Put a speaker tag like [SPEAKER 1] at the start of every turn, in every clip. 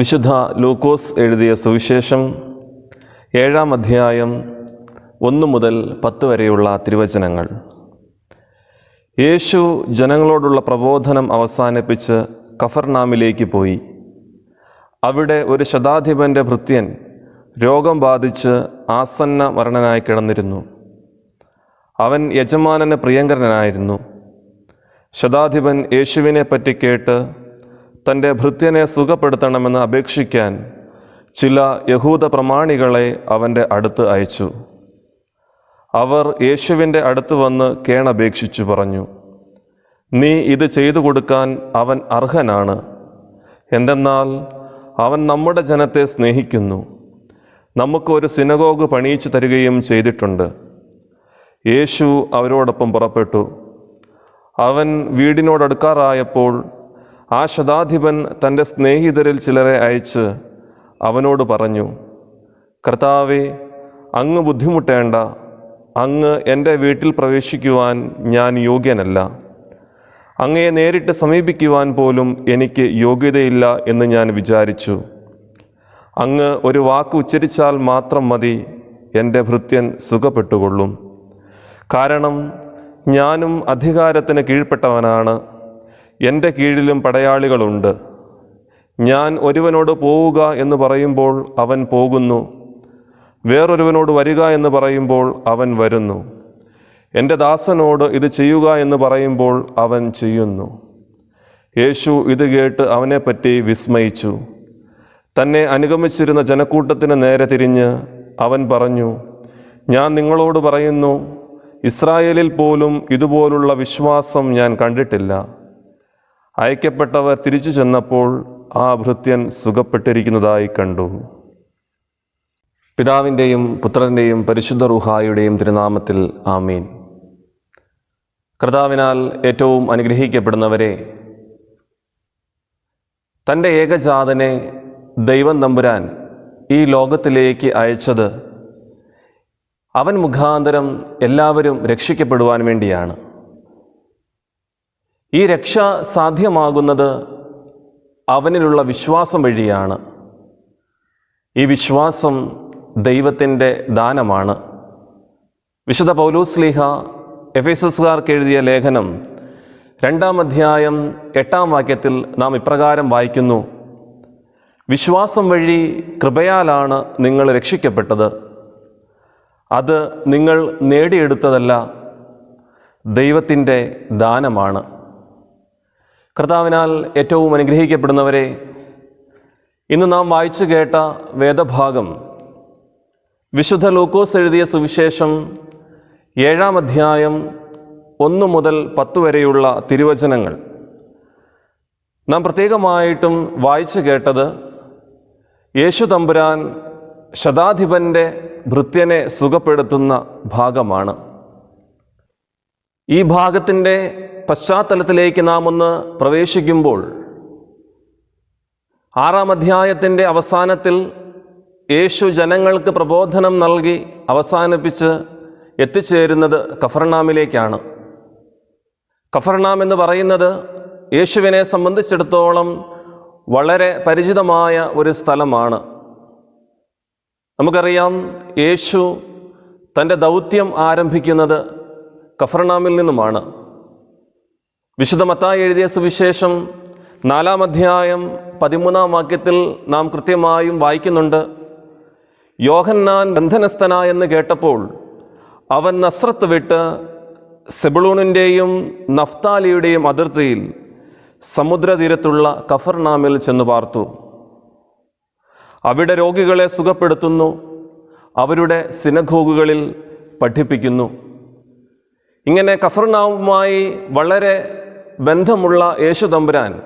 [SPEAKER 1] വിശുദ്ധ ലൂക്കോസ് എഴുതിയ സുവിശേഷം ഏഴാം അധ്യായം ഒന്നു മുതൽ പത്ത് വരെയുള്ള തിരുവചനങ്ങൾ. യേശു ജനങ്ങളോടുള്ള പ്രബോധനം അവസാനിപ്പിച്ച് കഫർനാമിലേക്ക് പോയി. അവിടെ ഒരു ശതാധിപന്റെ ഭൃത്യൻ രോഗം ബാധിച്ച് ആസന്ന മരണനായി കിടന്നിരുന്നു. അവൻ യജമാനന് പ്രിയങ്കരനായിരുന്നു. ശതാധിപൻ യേശുവിനെ പറ്റി കേട്ട് തന്റെ ഭൃത്യനെ സുഖപ്പെടുത്തണമെന്ന് അപേക്ഷിക്കാൻ ചില യഹൂദ പ്രമാണികളെ അവന്റെ അടുത്ത് അയച്ചു. അവർ യേശുവിന്റെ അടുത്ത് വന്ന് കേണപേക്ഷിച്ചു പറഞ്ഞു നീ ഇത് ചെയ്തു കൊടുക്കാൻ അവൻ അർഹനാണ്. എന്തെന്നാൽ അവൻ നമ്മുടെ ജനത്തെ സ്നേഹിക്കുന്നു. നമുക്ക് ഒരു സിനഗോഗ് പണിയിച്ചു തരികയും ചെയ്തിട്ടുണ്ട്. യേശു അവരോടൊപ്പം പുറപ്പെട്ടു. അവൻ വീടിനോടടുക്കാറായപ്പോൾ ആ ശതാധിപൻ തന്റെ സ്നേഹിതരിൽ ചിലരെ അയച്ച് അവനോട് പറഞ്ഞു കർത്താവെ അങ്ങ് ബുദ്ധിമുട്ടേണ്ട. അങ്ങ് എന്റെ വീട്ടിൽ പ്രവേശിക്കുവാൻ ഞാൻ യോഗ്യനല്ല. അങ്ങയെ നേരിട്ട് സമീപിക്കുവാൻ പോലും എനിക്ക് യോഗ്യതയില്ല എന്ന് ഞാൻ വിചാരിച്ചു. അങ്ങ് ഒരു വാക്ക് ഉച്ചരിച്ചാൽ മാത്രം മതി എന്റെ ഭൃത്യൻ സുഖപ്പെട്ടുകൊള്ളും. കാരണം ഞാനും അധികാരത്തിന് കീഴ്പ്പെട്ടവനാണ്. എന്റെ കീഴിലും പടയാളികളുണ്ട്. ഞാൻ ഒരുവനോട് പോവുക എന്ന് പറയുമ്പോൾ അവൻ പോകുന്നു. വേറൊരുവനോട് വരിക എന്ന് പറയുമ്പോൾ അവൻ വരുന്നു. എന്റെ ദാസനോട് ഇത് ചെയ്യുക എന്ന് പറയുമ്പോൾ അവൻ ചെയ്യുന്നു. യേശു ഇത് കേട്ട് അവനെപ്പറ്റി വിസ്മയിച്ചു. തന്നെ അനുഗമിച്ചിരുന്ന ജനക്കൂട്ടത്തിന് നേരെ തിരിഞ്ഞ് അവൻ പറഞ്ഞു ഞാൻ നിങ്ങളോട് പറയുന്നു ഇസ്രായേലിൽ പോലും ഇതുപോലുള്ള വിശ്വാസം ഞാൻ കണ്ടിട്ടില്ല. അയക്കപ്പെട്ടവർ തിരിച്ചു ചെന്നപ്പോൾ ആ ഭൃത്യൻ സുഖപ്പെട്ടിരിക്കുന്നതായി കണ്ടു. പിതാവിന്റെയും പുത്രന്റെയും പരിശുദ്ധ റുഹായുടെയും തിരുനാമത്തിൽ ആമീൻ. കർത്താവിനാൽ ഏറ്റവും അനുഗ്രഹിക്കപ്പെടുന്നവരെ തന്റെ ഏകജാതനെ ദൈവം നമ്പുരാൻ ഈ ലോകത്തിലേക്ക് അയച്ചത് അവൻ മുഖാന്തരം എല്ലാവരും രക്ഷിക്കപ്പെടുവാൻ വേണ്ടിയാണ്. ഈ രക്ഷ സാധ്യമാകുന്നത് അവനിലുള്ള വിശ്വാസം വഴിയാണ്. ഈ വിശ്വാസം ദൈവത്തിന്റെ ദാനമാണ്. വിശുദ്ധ പൗലൂസ്ലിഹ എഫേസസുകാർക്ക് എഴുതിയ ലേഖനം രണ്ടാം അധ്യായം എട്ടാം വാക്യത്തിൽ നാം ഇപ്രകാരം വായിക്കുന്നു. വിശ്വാസം വഴി കൃപയാലാണ് നിങ്ങൾ രക്ഷിക്കപ്പെട്ടത്. അത് നിങ്ങൾ നേടിയെടുത്തതല്ല ദൈവത്തിന്റെ ദാനമാണ്. കർത്താവിനാൽ ഏറ്റവും അനുഗ്രഹിക്കപ്പെടുന്നവരെ ഇന്ന് നാം വായിച്ചു കേട്ട വേദഭാഗം വിശുദ്ധ ലൂക്കോസ് എഴുതിയ സുവിശേഷം ഏഴാം അധ്യായം ഒന്ന് മുതൽ പത്ത് വരെയുള്ള തിരുവചനങ്ങൾ. നാം പ്രത്യേകമായിട്ടും വായിച്ചു കേട്ടത് യേശു തമ്പുരാൻ ശതാധിപന്റെ ഭൃത്യനെ സുഖപ്പെടുത്തുന്ന ഭാഗമാണ്. ഈ ഭാഗത്തിന്റെ പശ്ചാത്തലത്തിലേക്ക് നാം ഒന്ന് പ്രവേശിക്കുമ്പോൾ ആറാം അധ്യായത്തിന്റെ അവസാനത്തിൽ യേശു ജനങ്ങൾക്ക് പ്രബോധനം നൽകി അവസാനിപ്പിച്ച് എത്തിച്ചേരുന്നത് കഫർനാമിലേക്കാണ്. കഫർനാം എന്ന് പറയുന്നത് യേശുവിനെ സംബന്ധിച്ചിടത്തോളം വളരെ പരിചിതമായ ഒരു സ്ഥലമാണ്. നമുക്കറിയാം യേശു തന്റെ ദൗത്യം ആരംഭിക്കുന്നത് കഫർനാമിൽ നിന്നുമാണ്. വിശുദ്ധ മത്തായി എഴുതിയ സുവിശേഷം നാലാം അധ്യായം പതിമൂന്നാം വാക്യത്തിൽ നാം കൃത്യമായും വായിക്കുന്നുണ്ട്. യോഹന്നാൻ ബന്ധനസ്ഥനായെന്ന് കേട്ടപ്പോൾ അവൻ നസ്രത്ത് വിട്ട് സെബിളൂണിന്റെയും നഫ്താലിയുടെയും അതിർത്തിയിൽ സമുദ്രതീരത്തുള്ള കഫർനാമിൽ ചെന്ന് പാർത്തു. അവിടെ രോഗികളെ സുഖപ്പെടുത്തുന്നു അവരുടെ സിനഗോഗുകളിൽ പഠിപ്പിക്കുന്നു. ഇങ്ങനെ കഫർനാവുമായി വളരെ ബന്ധമുള്ള യേശു തമ്പുരാൻ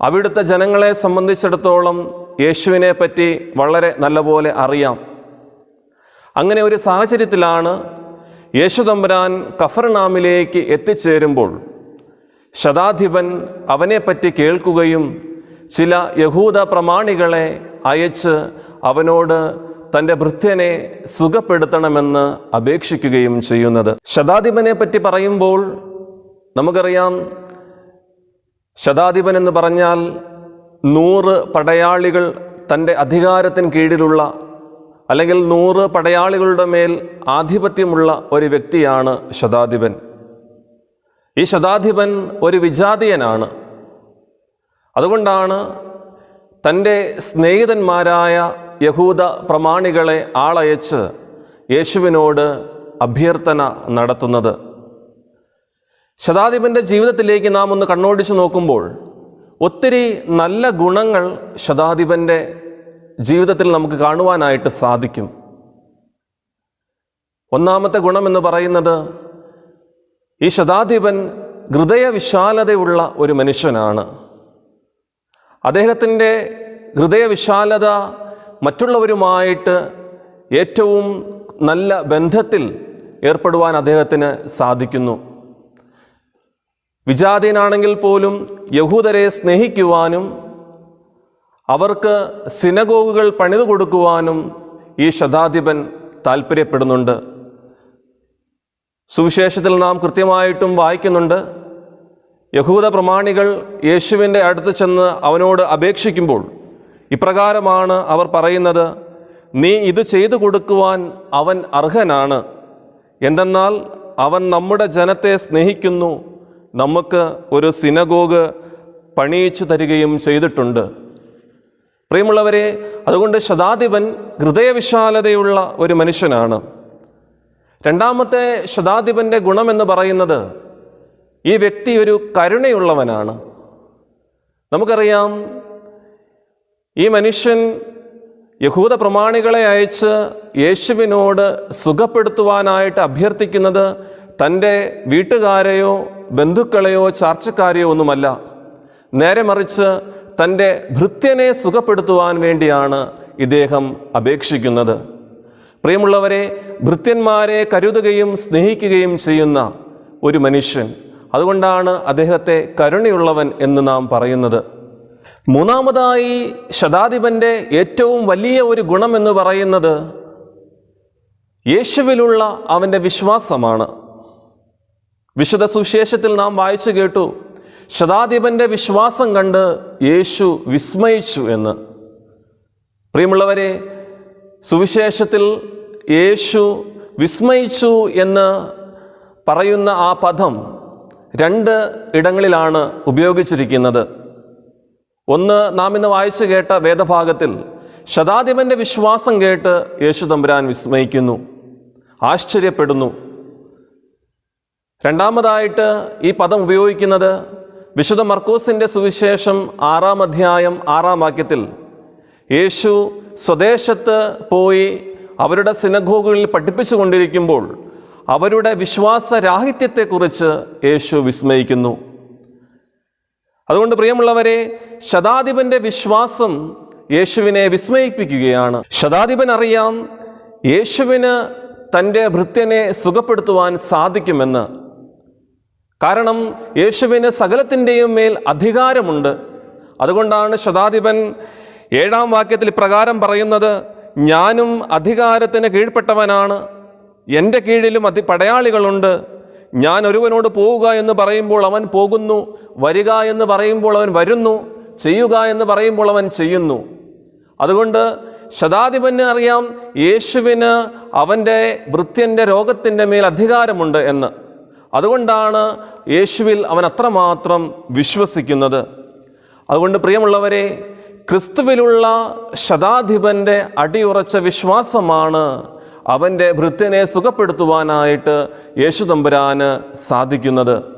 [SPEAKER 1] അവിടുത്തെ ജനങ്ങളെ സംബന്ധിച്ചിടത്തോളം യേശുവിനെ പറ്റി വളരെ നല്ലപോലെ അറിയാം. അങ്ങനെ ഒരു സാഹചര്യത്തിലാണ് യേശു തമ്പുരാൻ കഫർനാമിലേക്ക് എത്തിച്ചേരുമ്പോൾ ശതാധിപൻ അവനെപ്പറ്റി കേൾക്കുകയും ചില യഹൂദ പ്രമാണികളെ അയച്ച് അവനോട് തന്റെ ഭൃത്യനെ സുഖപ്പെടുത്തണമെന്ന് അപേക്ഷിക്കുകയും ചെയ്യുന്നത്. ശതാധിപനെ പറ്റി പറയുമ്പോൾ നമുക്കറിയാം ശതാധിപൻ എന്ന് പറഞ്ഞാൽ നൂറ് പടയാളികൾ തന്റെ അധികാരത്തിന് കീഴിലുള്ള അല്ലെങ്കിൽ നൂറ് പടയാളികളുടെ മേൽ ആധിപത്യമുള്ള ഒരു വ്യക്തിയാണ് ശതാധിപൻ. ഈ ശതാധിപൻ ഒരു വിജാതീയനാണ്. അതുകൊണ്ടാണ് തന്റെ സ്നേഹിതന്മാരായ യഹൂദ പ്രമാണികളെ ആളയച്ച് യേശുവിനോട് അഭ്യർത്ഥന നടത്തുന്നത്. ശതാധിപന്റെ ജീവിതത്തിലേക്ക് നാം ഒന്ന് കണ്ണോടിച്ച് നോക്കുമ്പോൾ ഒത്തിരി നല്ല ഗുണങ്ങൾ ശതാധിപന്റെ ജീവിതത്തിൽ നമുക്ക് കാണുവാനായിട്ട് സാധിക്കും. ഒന്നാമത്തെ ഗുണമെന്ന് പറയുന്നത് ഈ ശതാധിപൻ ഹൃദയവിശാലതയുള്ള ഒരു മനുഷ്യനാണ്. അദ്ദേഹത്തിന്റെ ഹൃദയവിശാലത മറ്റുള്ളവരുമായിട്ട് ഏറ്റവും നല്ല ബന്ധത്തിൽ ഏർപ്പെടുവാൻ അദ്ദേഹത്തിന് സാധിക്കുന്നു. വിജാതീനാണെങ്കിൽ പോലും യഹൂദരെ സ്നേഹിക്കുവാനും അവർക്ക് സിനഗോഗുകൾ പണിതു കൊടുക്കുവാനും ഈ ശതാധിപൻ താല്പര്യപ്പെടുന്നുണ്ട് സുവിശേഷത്തിൽ നാം കൃത്യമായിട്ടും വായിക്കുന്നുണ്ട് യഹൂദ പ്രമാണികൾ യേശുവിന്റെ അടുത്ത് ചെന്ന് അവനോട് അപേക്ഷിക്കുമ്പോൾ ഇപ്രകാരമാണ് അവർ പറയുന്നത് നീ ഇത് ചെയ്തു കൊടുക്കുവാൻ അവൻ അർഹനാണ്. എന്തെന്നാൽ അവൻ നമ്മുടെ ജനത്തെ സ്നേഹിക്കുന്നു. നമുക്ക് ഒരു സിനഗോഗ് പണിയിച്ചു തരികയും ചെയ്തിട്ടുണ്ട്. പ്രിയമുള്ളവരെ അതുകൊണ്ട് ശതാധിപൻ ഹൃദയവിശാലതയുള്ള ഒരു മനുഷ്യനാണ്. രണ്ടാമത്തെ ശതാധിപന്റെ ഗുണമെന്ന് പറയുന്നത് ഈ വ്യക്തി ഒരു കരുണയുള്ളവനാണ്. നമുക്കറിയാം ഈ മനുഷ്യൻ യഹൂദ പ്രമാണികളെ അയച്ച് യേശുവിനോട് സുഖപ്പെടുത്തുവാനായിട്ട് അഭ്യർത്ഥിക്കുന്നത് തന്റെ വീട്ടുകാരെയോ ബന്ധുക്കളെയോ ചാർച്ചക്കാരെയോ ഒന്നുമല്ല. നേരെ മറിച്ച് തന്റെ ഭൃത്യനെ സുഖപ്പെടുത്തുവാൻ വേണ്ടിയാണ് ഇദ്ദേഹം അപേക്ഷിക്കുന്നത്. പ്രിയമുള്ളവരെ ഭൃത്യന്മാരെ കരുതുകയും സ്നേഹിക്കുകയും ചെയ്യുന്ന ഒരു മനുഷ്യൻ. അതുകൊണ്ടാണ് അദ്ദേഹത്തെ കരുണയുള്ളവൻ എന്ന് നാം പറയുന്നത്. മൂന്നാമതായി ശതാധിപന്റെ ഏറ്റവും വലിയ ഒരു ഗുണം എന്ന് പറയുന്നത് യേശുവിലുള്ള അവന്റെ വിശ്വാസമാണ്. വിശുദ്ധ സുശേഷത്തിൽ നാം വായിച്ചു കേട്ടു ശതാധിപന്റെ വിശ്വാസം കണ്ട് യേശു വിസ്മയിച്ചു എന്ന്. പ്രിയമുള്ളവരെ സുവിശേഷത്തിൽ യേശു വിസ്മയിച്ചു എന്ന് പറയുന്ന ആ പദം രണ്ട് ഇടങ്ങളിലാണ് ഉപയോഗിച്ചിരിക്കുന്നത്. ഒന്ന് നാം ഇന്ന് വായിച്ചു കേട്ട വേദഭാഗത്തിൽ ശതാധിപന്റെ വിശ്വാസം കേട്ട് യേശു തമ്പുരാൻ വിസ്മയിക്കുന്നു ആശ്ചര്യപ്പെടുന്നു. രണ്ടാമതായിട്ട് ഈ പദം ഉപയോഗിക്കുന്നത് വിശുദ്ധ മർക്കോസിന്റെ സുവിശേഷം ആറാം അധ്യായം ആറാം വാക്യത്തിൽ യേശു സ്വദേശത്ത് പോയി അവരുടെ സിനഗോഗുകളിൽ പഠിപ്പിച്ചു കൊണ്ടിരിക്കുമ്പോൾ അവരുടെ വിശ്വാസരാഹിത്യത്തെക്കുറിച്ച് യേശു വിസ്മയിക്കുന്നു. അതുകൊണ്ട് പ്രിയമുള്ളവരെ ശതാധിപന്റെ വിശ്വാസം യേശുവിനെ വിസ്മയിപ്പിക്കുകയാണ്. ശതാധിപൻ അറിയാം യേശുവിന് തന്റെ ഭൃത്യനെ സുഖപ്പെടുത്തുവാൻ സാധിക്കുമെന്ന്. കാരണം യേശുവിന് സകലത്തിന്റെയും മേൽ അധികാരമുണ്ട്. അതുകൊണ്ടാണ് ശതാധിപൻ ഏഴാം വാക്യത്തിൽ പ്രകാരം പറയുന്നത് ഞാനും അധികാരത്തിന് കീഴ്പ്പെട്ടവനാണ്. എന്റെ കീഴിലും അതി പടയാളികളുണ്ട്. ഞാൻ ഒരുവനോട് പോവുക എന്ന് പറയുമ്പോൾ അവൻ പോകുന്നു. വരിക എന്ന് പറയുമ്പോൾ അവൻ വരുന്നു ചെയ്യുക എന്ന് പറയുമ്പോൾ അവൻ ചെയ്യുന്നു. അതുകൊണ്ട് ശതാധിപന് അറിയാം യേശുവിന് അവന്റെ വൃത്യന്റെ രോഗത്തിന്റെ മേൽ അധികാരമുണ്ട് എന്ന്. അതുകൊണ്ടാണ് യേശുവിൽ അവൻ അത്രമാത്രം വിശ്വസിക്കുന്നത്. അതുകൊണ്ട് പ്രിയമുള്ളവരെ ക്രിസ്തുവിലുള്ള ശതാധിപന്റെ അടിയുറച്ച വിശ്വാസമാണ് അവന്റെ ഭൃത്യനെ സുഖപ്പെടുത്തുവാനായിട്ട് യേശു തമ്പുരാന് സാധിക്കുന്നത്.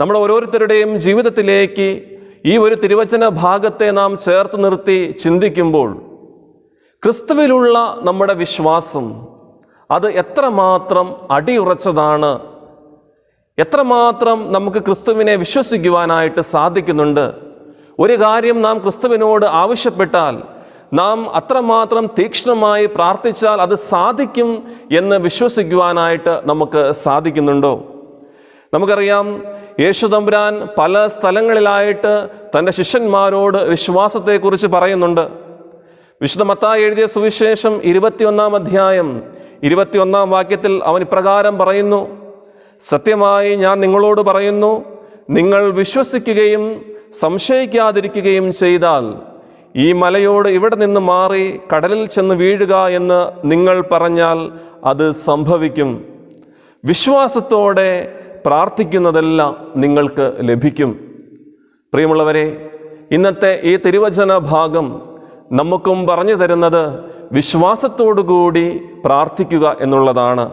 [SPEAKER 1] നമ്മുടെ ഓരോരുത്തരുടെയും ജീവിതത്തിലേക്ക് ഈ ഒരു തിരുവചന ഭാഗത്തെ നാം ചേർത്ത് നിർത്തി ചിന്തിക്കുമ്പോൾ ക്രിസ്തുവിലുള്ള നമ്മുടെ വിശ്വാസം അത് എത്രമാത്രം അടിയുറച്ചതാണ് എത്രമാത്രം നമുക്ക് ക്രിസ്തുവിനെ വിശ്വസിക്കുവാനായിട്ട് സാധിക്കുന്നുണ്ട്. ഒരു കാര്യം നാം ക്രിസ്തുവിനോട് ആവശ്യപ്പെട്ടാൽ നാം അത്രമാത്രം തീക്ഷ്ണമായി പ്രാർത്ഥിച്ചാൽ അത് സാധിക്കും എന്ന് വിശ്വസിക്കുവാനായിട്ട് നമുക്ക് സാധിക്കുന്നുണ്ടോ? നമുക്കറിയാം യേശു തമ്പുരാൻ പല സ്ഥലങ്ങളിലായിട്ട് തന്റെ ശിഷ്യന്മാരോട് വിശ്വാസത്തെക്കുറിച്ച് പറയുന്നുണ്ട്. വിശുദ്ധ മത്തായി എഴുതിയ സുവിശേഷം ഇരുപത്തിയൊന്നാം അധ്യായം ഇരുപത്തിയൊന്നാം വാക്യത്തിൽ അവൻ ഇപ്രകാരം പറയുന്നു സത്യമായി ഞാൻ നിങ്ങളോട് പറയുന്നു നിങ്ങൾ വിശ്വസിക്കുകയും സംശയിക്കാതിരിക്കുകയും ചെയ്താൽ ഈ മലയോട് ഇവിടെ നിന്ന് മാറി കടലിൽ ചെന്ന് വീഴുക എന്ന് നിങ്ങൾ പറഞ്ഞാൽ അത് സംഭവിക്കും. വിശ്വാസത്തോടെ പ്രാർത്ഥിക്കുന്നതെല്ലാം നിങ്ങൾക്ക് ലഭിക്കും. പ്രിയമുള്ളവരെ ഇന്നത്തെ ഈ തിരുവചന ഭാഗം നമുക്കും പറഞ്ഞു തരുന്നത് വിശ്വാസത്തോടുകൂടി പ്രാർത്ഥിക്കുക എന്നുള്ളതാണ്.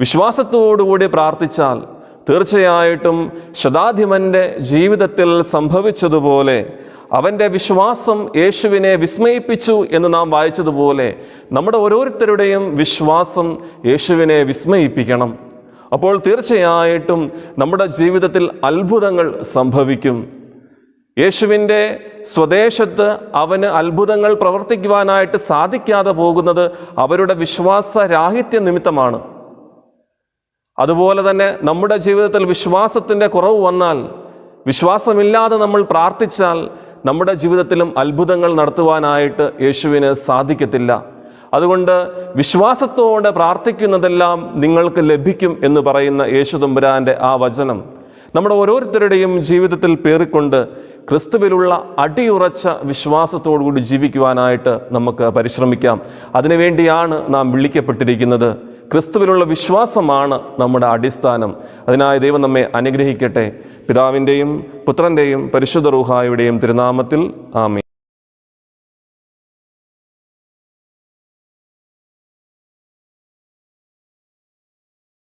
[SPEAKER 1] വിശ്വാസത്തോടുകൂടി പ്രാർത്ഥിച്ചാൽ തീർച്ചയായിട്ടും ശതാധിപന്റെ ജീവിതത്തിൽ സംഭവിച്ചതുപോലെ അവന്റെ വിശ്വാസം യേശുവിനെ വിസ്മയിപ്പിച്ചു എന്ന് നാം വായിച്ചതുപോലെ നമ്മുടെ ഓരോരുത്തരുടെയും വിശ്വാസം യേശുവിനെ വിസ്മയിപ്പിക്കണം. അപ്പോൾ തീർച്ചയായിട്ടും നമ്മുടെ ജീവിതത്തിൽ അത്ഭുതങ്ങൾ സംഭവിക്കും. യേശുവിന്റെ സ്വദേശത്ത് അവന് അത്ഭുതങ്ങൾ പ്രവർത്തിക്കുവാനായിട്ട് സാധിക്കാതെ പോകുന്നത് അവരുടെ വിശ്വാസരാഹിത്യ നിമിത്തമാണ്. അതുപോലെ തന്നെ നമ്മുടെ ജീവിതത്തിൽ വിശ്വാസത്തിന്റെ കുറവ് വന്നാൽ വിശ്വാസമില്ലാതെ നമ്മൾ പ്രാർത്ഥിച്ചാൽ നമ്മുടെ ജീവിതത്തിലും അത്ഭുതങ്ങൾ നടത്തുവാനായിട്ട് യേശുവിന് സാധിക്കത്തില്ല. അതുകൊണ്ട് വിശ്വാസത്തോടെ പ്രാർത്ഥിക്കുന്നതെല്ലാം നിങ്ങൾക്ക് ലഭിക്കും എന്ന് പറയുന്ന യേശു തമ്പുരാന്റെ ആ വചനം നമ്മുടെ ഓരോരുത്തരുടെയും ജീവിതത്തിൽ പേറിക്കൊണ്ട് ക്രിസ്തുവിലുള്ള അടിയുറച്ച വിശ്വാസത്തോടുകൂടി ജീവിക്കുവാനായിട്ട് നമുക്ക് പരിശ്രമിക്കാം. അതിനുവേണ്ടിയാണ് നാം വിളിക്കപ്പെട്ടിരിക്കുന്നത്. ക്രിസ്തുവിലുള്ള വിശ്വാസമാണ് നമ്മുടെ അടിസ്ഥാനം. അതിനായി ദൈവം നമ്മെ അനുഗ്രഹിക്കട്ടെ. പിതാവിന്റെയും പുത്രന്റെയും പരിശുദ്ധ റൂഹായുടെയും തിരുനാമത്തിൽ ആമേ